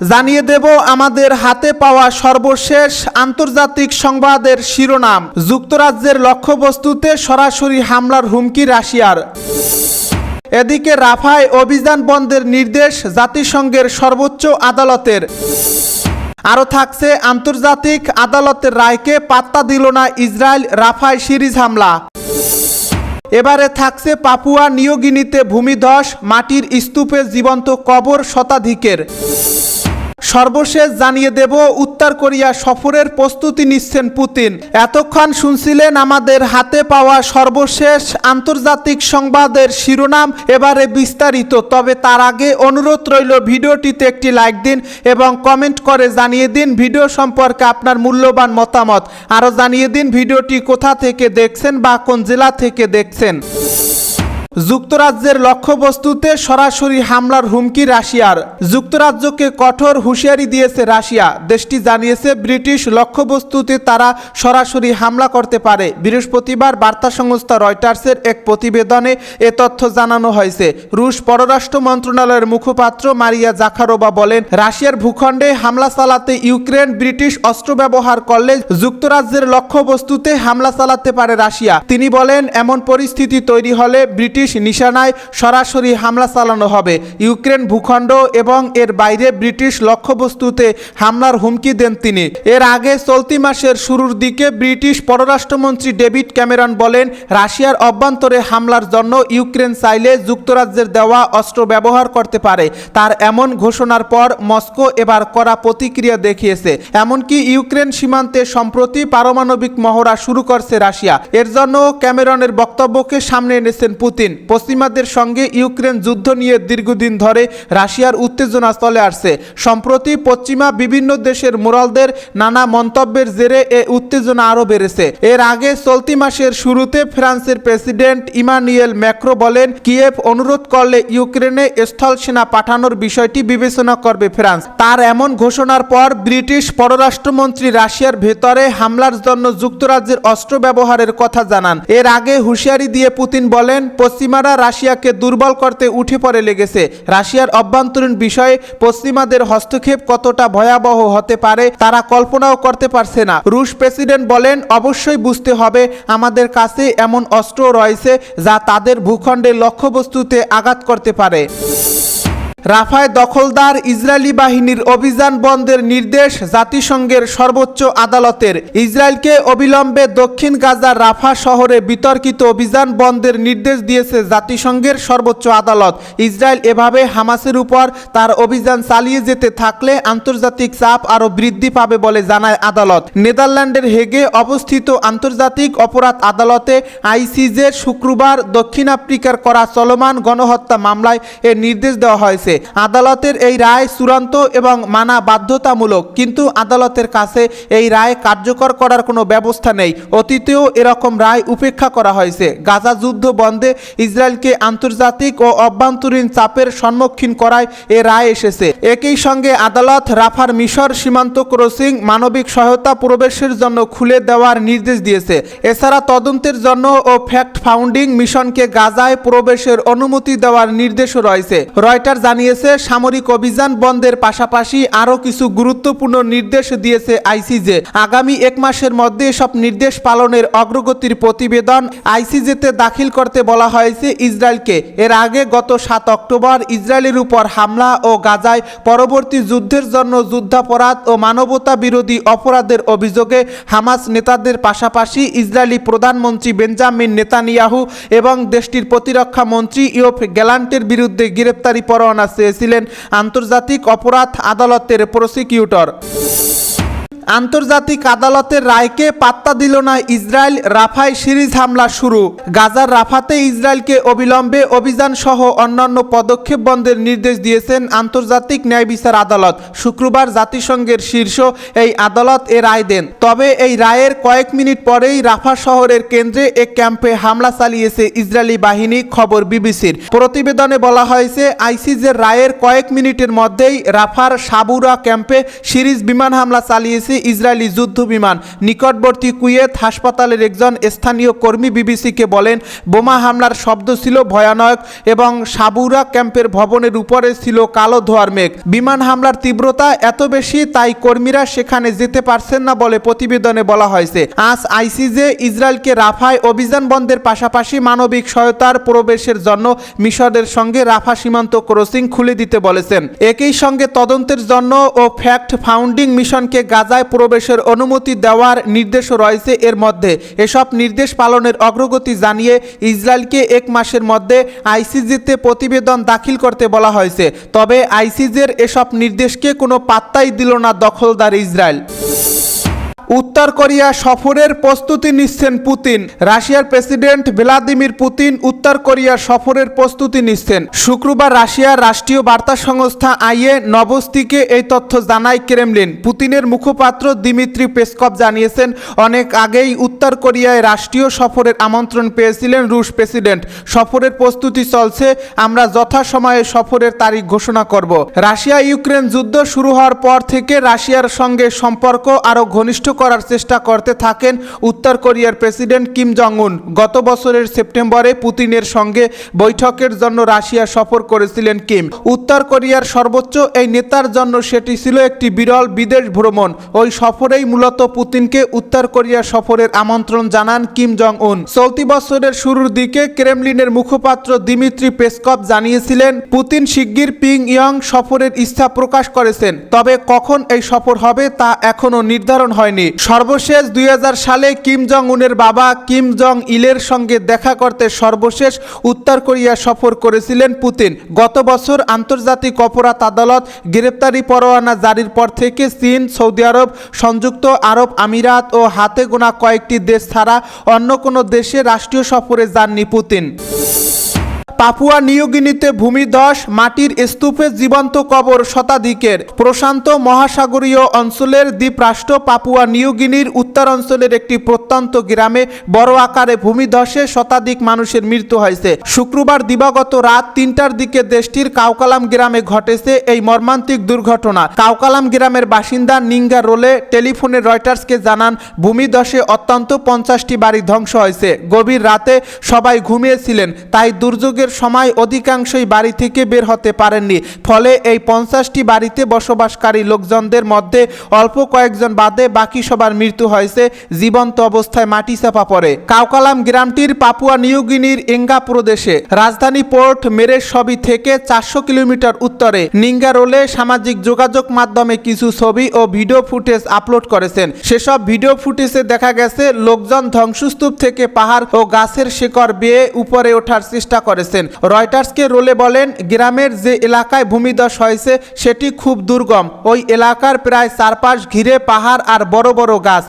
জানিয়ে দেব আমাদের হাতে পাওয়া সর্বশেষ আন্তর্জাতিক সংবাদের শিরোনাম। যুক্তরাজ্যের লক্ষ্যবস্তুতে সরাসরি হামলার হুমকি রাশিয়ার। এদিকে রাফায় অভিযান বন্ধের নির্দেশ জাতিসংঘের সর্বোচ্চ আদালতের। আরও থাকছে আন্তর্জাতিক আদালতের রায়কে পাত্তা দিল না ইসরায়েল রাফায় সিরিজ হামলা। এবারে থাকছে পাপুয়া নিয়োগিনীতে ভূমিধস মাটির স্তূপে জীবন্ত কবর শতাধিকের। সর্বশেষ জানিয়ে দেব উত্তর কোরিয়া সফরের প্রস্তুতি নিচ্ছেন পুতিন। এতক্ষণ শুনছিলেন আমাদের হাতে পাওয়া সর্বশেষ আন্তর্জাতিক সংবাদের শিরোনাম এবারে বিস্তারিত। তবে তার আগে অনুরোধ রইল ভিডিওটিতে একটি লাইক দিন এবং কমেন্ট করে জানিয়ে দিন ভিডিও সম্পর্কে আপনার মূল্যবান মতামত। আরও জানিয়ে দিন ভিডিওটি কোথা থেকে দেখছেন বা কোন জেলা থেকে দেখছেন। যুক্তরাজ্যের লক্ষ্যবস্তুতে সরাসরি হামলার হুমকি রাশিয়ার। যুক্তরাজ্যকে কঠোর হুঁশিয়ারি দিয়েছে রাশিয়া। দেশটি জানিয়েছে, ব্রিটিশ লক্ষ্যবস্তুতে তারা সরাসরি হামলা করতে পারে। বৃহস্পতিবার বার্তা সংস্থা রয়টার্সের এক প্রতিবেদনে এ তথ্য জানানো হয়েছে। রুশ পররাষ্ট্র মন্ত্রণালয়ের মুখপাত্র মারিয়া জাখারোবা বলেন, রাশিয়ার ভূখণ্ডে হামলা চালাতে ইউক্রেন ব্রিটিশ অস্ত্র ব্যবহার করলে যুক্তরাজ্যের লক্ষ্যবস্তুতে হামলা চালাতে পারে রাশিয়া। তিনি বলেন, এমন পরিস্থিতি তৈরি হলে ব্রিটিশ নিশানায় সরাসরি হামলা চালানো হবে। ইউক্রেন ভূখণ্ড এবং এর বাইরে ব্রিটিশ লক্ষ্যবস্তুতে হামলার হুমকি দেন তিনি। এর আগে চলতি মাসের শুরুর দিকে ব্রিটিশ পররাষ্ট্রমন্ত্রী ডেভিড ক্যামেরন বলেন, রাশিয়ার অভ্যন্তরে হামলার জন্য ইউক্রেন চাইলে যুক্তরাজ্যের দেওয়া অস্ত্র ব্যবহার করতে পারে। তার এমন ঘোষণার পর মস্কো এবার করা প্রতিক্রিয়া দেখিয়েছে। এমনকি ইউক্রেন সীমান্তে সম্প্রতি পারমাণবিক মহড়া শুরু করছে রাশিয়া। এর জন্য ক্যামেরনের বক্তব্যকে সামনে এনেছেন পুতিন। পশ্চিমাদের সঙ্গে ইউক্রেন যুদ্ধ নিয়ে দীর্ঘদিন ধরে রাশিয়ার উত্তেজনা চলে আসছে। সম্প্রতি পশ্চিমা বিভিন্ন দেশের মোরালদের নানা মন্তব্যের জেরে এ উত্তেজনা আরও বেড়েছে। এর আগে চলতি মাসের শুরুতে ফ্রান্সের প্রেসিডেন্ট ইমানুয়েল ম্যাক্রো বলেন, কিয়েভ অনুরোধ করলে ইউক্রেনে স্থল সেনা পাঠানোর বিষয়টি বিবেচনা করবে ফ্রান্স। তার এমন ঘোষণার পর ব্রিটিশ পররাষ্ট্রমন্ত্রী রাশিয়ার ভেতরে হামলার জন্য যুক্তরাজ্যের অস্ত্র ব্যবহারের কথা জানান। এর আগে হুঁশিয়ারি দিয়ে পুতিন বলেন পশ্চিমারা রাশিয়াকে দুর্বল করতে উঠে পড়ে লেগেছে। রাশিয়ার অভ্যন্তরীণ বিষয়ে পশ্চিমাদের হস্তক্ষেপ কতটা ভয়াবহ হতে পারে, তারা কল্পনাও করতে পারছে না। রুশ প্রেসিডেন্ট বলেন, অবশ্যই বুঝতে হবে, আমাদের কাছে এমন অস্ত্র রয়েছে যা তাদের ভূখণ্ডের লক্ষ্যবস্তুতে আঘাত করতে পারে। রাফায় দখলদার ইসরায়েলি বাহিনীর অভিযান বন্ধের নির্দেশ জাতিসংঘের সর্বোচ্চ আদালতের। ইসরায়েলকে অবিলম্বে দক্ষিণ গাজার রাফা শহরে বিতর্কিত অভিযান বন্ধের নির্দেশ দিয়েছে জাতিসংঘের সর্বোচ্চ আদালত। ইসরায়েল এভাবে হামাসের উপর তার অভিযান চালিয়ে যেতে থাকলে আন্তর্জাতিক চাপ আরও বৃদ্ধি পাবে বলে জানায় আদালত। নেদারল্যান্ডের হেগে অবস্থিত আন্তর্জাতিক অপরাধ আদালতে আইসিজের শুক্রবার দক্ষিণ আফ্রিকার করা চলমান গণহত্যা মামলায় এ নির্দেশ দেওয়া হয়েছে। আদালতের এই রায় চূড়ান্ত এবং মানা বাধ্যতামূলক, কিন্তু আদালতের কাছে এই রায় কার্যকর করার কোনো ব্যবস্থা নেই। অতীতেও এরকম রায় উপেক্ষা করা হয়েছে। গাজা যুদ্ধ বন্ধে ইসরায়েলকে আন্তর্জাতিক ও অভ্যন্তরীণ চাপের সম্মুখীন করায় এ রায় এসেছে। একই সঙ্গে আদালত রাফার মিশর সীমান্ত ক্রসিং মানবিক সহায়তা প্রবেশের জন্য খুলে দেওয়ার নির্দেশ দিয়েছে। এছাড়া তদন্তের জন্য ও ফ্যাক্ট ফাউন্ডিং মিশনকে গাজায় প্রবেশের অনুমতি দেওয়ার নির্দেশও রয়েছে। রয়টার জানিয়েছে, সামরিক অভিযান বন্ধের পাশাপাশি আরও কিছু গুরুত্বপূর্ণ নির্দেশ দিয়েছে আইসিজে। আগামী এক মাসের মধ্যে সব নির্দেশ পালনের অগ্রগতির প্রতিবেদন আইসিজেতে দাখিল করতে বলা হয়েছে ইসরায়েলকে। এর আগে গত সাত অক্টোবর ইসরায়েলের উপর হামলা ও গাজায় পরবর্তী যুদ্ধের জন্য যুদ্ধাপরাধ ও মানবতা বিরোধী অপরাধের অভিযোগে হামাস নেতাদের পাশাপাশি ইসরায়েলি প্রধানমন্ত্রী বেঞ্জামিন নেতানিয়াহু এবং দেশটির প্রতিরক্ষা মন্ত্রী ইয়োফ গ্যালান্টের বিরুদ্ধে গ্রেপ্তারি পরোয়ানা চেয়েছিলেন আন্তর্জাতিক অপরাধ আদালতের প্রসিকিউটর। আন্তর্জাতিক আদালতের রায়কে পাত্তা দিল না ইসরায়েল রাফায় সিরিজ হামলা শুরু। গাজার রাফাতে ইসরায়েলকে অবিলম্বে অভিযান সহ অন্যান্য পদক্ষেপ বন্ধের নির্দেশ দিয়েছেন আন্তর্জাতিক ন্যায় বিচার আদালত। শুক্রবার জাতিসংঘের শীর্ষ এই আদালত এ রায় দেন। তবে এই রায়ের কয়েক মিনিট পরেই রাফা শহরের কেন্দ্রে এক ক্যাম্পে হামলা চালিয়েছে ইসরায়েলি বাহিনী, খবর বিবিসির। প্রতিবেদনে বলা হয়েছে, আইসিজের রায়ের কয়েক মিনিটের মধ্যেই রাফার সাবুরা ক্যাম্পে সিরিজ বিমান হামলা চালিয়েছে ইসরায়েলি যুদ্ধ বিমান নিকটবর্তী কুয়েত হাসপাতালের একজন স্থানীয় কর্মী বিবিসিকে বলেন, বোমা হামলার শব্দ ছিল ভয়ানক এবং সাবুরা ক্যাম্পের ভবনের উপরে ছিল কালো ধোয়ার মেঘ। বিমান হামলার তীব্রতা এত বেশি, তাই কর্মীরা সেখানে যেতে পারছেন না বলে প্রতিবেদনে বলা হয়েছে। আজ আইসিজে ইসরায়েলকে রাফায় অভিযান বন্ধের পাশাপাশি মানবিক সহায়তার প্রবেশের জন্য মিশরের সঙ্গে রাফা সীমান্ত ক্রসিং খুলে দিতে বলেছেন। একই সঙ্গে তদন্তের জন্য ও ফ্যাক্ট ফাউন্ডিং মিশনকে গাজায় প্রবেশের অনুমতি দেওয়ার নির্দেশও রয়েছে এর মধ্যে। এসব নির্দেশ পালনের অগ্রগতি জানিয়ে ইসরায়েলকে এক মাসের মধ্যে আইসিজিতে প্রতিবেদন দাখিল করতে বলা হয়েছে। তবে আইসিজের এসব নির্দেশকে কোনো পাত্তাই দিল না দখলদার ইসরায়েল। উত্তর কোরিয়া সফরের প্রস্তুতি নিচ্ছেন পুতিন। রাশিয়ার প্রেসিডেন্ট ভ্লাদিমির পুতিন উত্তর কোরিয়া সফরের প্রস্তুতি নিচ্ছেন। শুক্রবার রাশিয়ার রাষ্ট্রীয় বার্তা সংস্থা আইএ নবস্তিকে এই তথ্য জানায় ক্রেমলিন। পুতিনের মুখপাত্র দিমিত্রি পেসকভ জানিয়েছেন, অনেক আগেই উত্তর কোরিয়ায় রাষ্ট্রীয় সফরের আমন্ত্রণ পেয়েছিলেন রুশ প্রেসিডেন্ট। সফরের প্রস্তুতি চলছে, আমরা যথাসময়ে সফরের তারিখ ঘোষণা করব। রাশিয়া ইউক্রেন যুদ্ধ শুরু হওয়ার পর থেকে রাশিয়ার সঙ্গে সম্পর্ক আরও ঘনিষ্ঠ করার চেষ্টা করতে থাকেন উত্তর কোরিয়ার প্রেসিডেন্ট কিম জং উন গত বছরের সেপ্টেম্বরে পুতিনের সঙ্গে বৈঠকের জন্য রাশিয়া সফর করেছিলেন কিম। উত্তর কোরিয়ার সর্বোচ্চ এই নেতার জন্য সেটি ছিল একটি বিরল বিদেশ ভ্রমণ। ওই সফরেই মূলত পুতিনকে উত্তর কোরিয়া সফরের আমন্ত্রণ জানান কিম জং উন চলতি বছরের শুরুর দিকে ক্রেমলিনের মুখপাত্র দিমিত্রি পেসকভ জানিয়েছিলেন, পুতিন শিগগির পিং ইয়ং সফরের ইচ্ছা প্রকাশ করেছেন, তবে কখন এই সফর হবে তা এখনও নির্ধারণ হয়নি। সর্বশেষ দুই হাজার সালে কিম জং উনের বাবা কিম জং ইলের সঙ্গে দেখা করতে সর্বশেষ উত্তর কোরিয়া সফর করেছিলেন পুতিন। গত বছর আন্তর্জাতিক অপরাধ আদালত গ্রেপ্তারি পরোয়ানা জারির পর থেকে চীন, সৌদি আরব, সংযুক্ত আরব আমিরাত ও হাতে গোনা কয়েকটি দেশ ছাড়া অন্য কোনো দেশে রাষ্ট্রীয় সফরে যাননি পুতিন। পাপুয়া নিউগিনিতে ভূমিধস মাটির স্তূপে জীবন্ত কবর শতাধিকের। প্রশান্ত মহাসাগরীয় অঞ্চলের দ্বীপরাষ্ট্র পাপুয়া নিউগিনির উত্তর অঞ্চলের একটি প্রত্যন্ত গ্রামে বড় আকারে ভূমিধসে শতাধিক মানুষের মৃত্যু হয়েছে। শুক্রবার দিবাগত রাত তিনটার দিকে দেশটির কাউকালাম গ্রামে ঘটেছে এই মর্মান্তিক দুর্ঘটনা। কাউকালাম গ্রামের বাসিন্দা নিঙ্গা রোলে টেলিফোনে রয়টার্সকে জানান ভূমিধসে অত্যন্ত পঞ্চাশটি বাড়ি ধ্বংস হয়েছে। গভীর রাতে সবাই ঘুমিয়েছিলেন, তাই দুর্যোগের সময় অধিকাংশই বাড়ি থেকে বের হতে পারেননি। ফলে এই পঞ্চাশটি বাড়িতে বসবাসকারী লোকজনদের মধ্যে অল্প কয়েকজন বাদে বাকি সবার মৃত্যু হয়েছে। জীবন্ত অবস্থায় মাটি চাপা পড়ে। কাউকালাম গ্রামটির পাপুয়া নিউগিনির এঙ্গা প্রদেশে। রাজধানী পোর্ট মেরের সবই থেকে চারশো কিলোমিটার উত্তরে নিঙ্গারোলে সামাজিক যোগাযোগ মাধ্যমে কিছু ছবি ও ভিডিও ফুটেজ আপলোড করেছেন। সেসব ভিডিও ফুটেজে দেখা গেছে, লোকজন ধ্বংসস্তূপ থেকে পাহাড় ও গাছের শিকড় বেয়ে উপরে ওঠার চেষ্টা করেছেন রয়টার্সকে রোলে বলেন, গ্রামের যে এলাকায় ভূমিধস হয়েছে, সেটি খুব দুর্গম। ওই এলাকার প্রায় চারপাশ ঘিরে পাহাড় আর বড় বড় গাছ।